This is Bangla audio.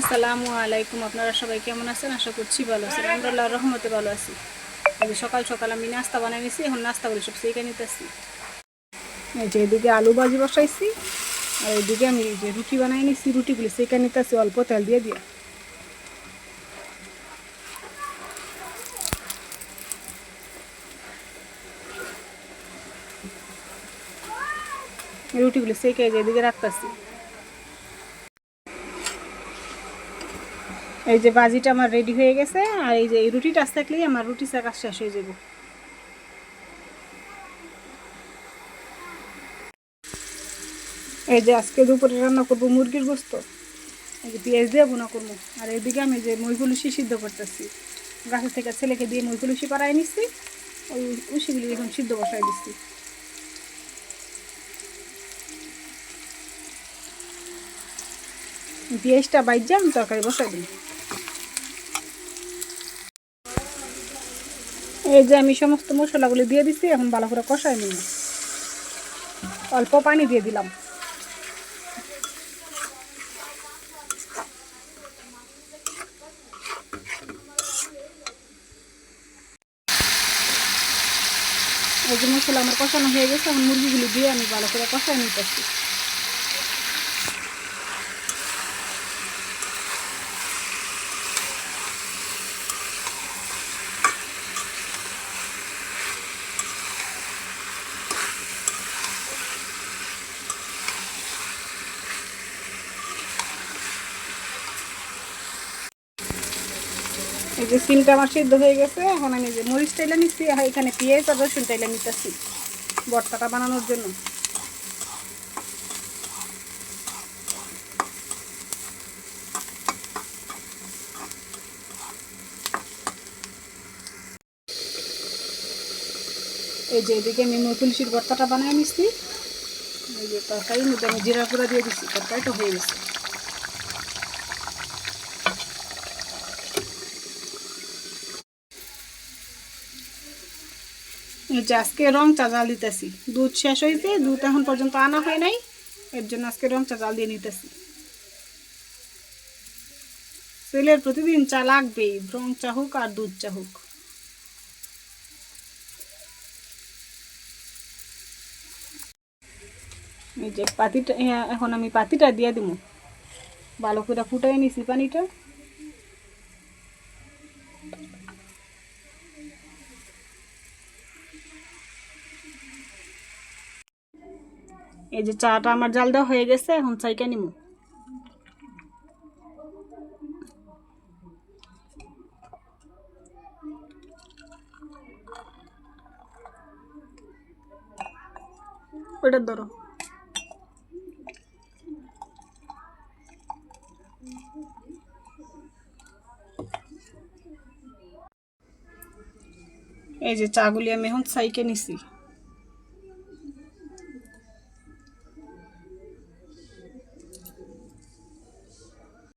আসসালামু আলাইকুম, আপনারা সবাই কেমন আছেন? আশা করছি ভালো আছেন। আল্লাহর রহমতে ভালো আছি। যে সকাল সকাল আমি নাস্তা বানাই নিছি, এখন নাস্তা করে সব সেইখানে নিতেছি। এই যে এদিকে আলু ভাজি বসাইছি, আর এদিকে আমি যে রুটি বানাই নিছি, রুটিগুলি সেইখানে নিতেছি, অল্প তেল দিয়ে দিয়ে। রুটিগুলি সেইকে যে এদিকে রাখতেছি। এই যে বাজিটা আমার রেডি হয়ে গেছে, আর এই যে এই রুটিটা থাকলেই আমার রুটি চাকা শেষ হয়ে যাব। এই যে আজকে দুপুরে রান্না করব মুরগির গোস্ত, এই যে পেঁয়াজ দিয়ে ভুনা করব। আর এদিকে আমি যে মইগুলুসি সিদ্ধ করতেছি, গাছের থেকে ছেলেকে দিয়ে মইগুলুসি পাড়াই নিচ্ছি ওই উসিগুলি এখন সিদ্ধ বসাই দিচ্ছি পেঁয়াজটা বাইজা আমি তরকারি বসাই দিই। এই যে আমি সমস্ত মশলাগুলো দিয়ে দিচ্ছি এখন ভালো করে কষাই নিই অল্প পানি দিয়ে দিলাম। এই যে মশলা আমার কষানো হয়ে গেছে, এখন মুরগিগুলো দিয়ে আমি ভালো করে কষাই নিতেছি। এই যে সিমটা আমার সিদ্ধ হয়ে গেছে, এখন আমি যে মরিচ টাইলা নিচ্ছি এখানে পেঁয়াজ আর রসুন টাইলা নিতেছি ভর্তাটা বানানোর জন্য। এই যে এদিকে আমি তুলসীর ভর্তাটা বানিয়ে নিচ্ছি। এই যে তরকারির মধ্যে আমি জিরা গুঁড়া দিয়ে দিচ্ছি, তরকারিটা হয়ে গেছে। যে আজকে রং চা জাল দিতেছি। দুধ শেষ হয়েছে দুধ এখন পর্যন্ত আনা হয় নাই। এর জন্য আজকে রং চা জাল দিয়ে নিতেছি। ছেলের প্রতিদিন চা লাগবেই, রং চা হোক আর দুধ চা হোক। এই যে পাতিটা এখন আমি পাতিটা দিয়ে দিব ভালো করে ফুটাই নিছি পানিটা। এই যে চাটা আমার জাল দেওয়া হয়ে গেছে, এখন চাইকা নিমু। ওটা ধরো। এই যে চাগুলি আমি এখন সাইকে নিছি।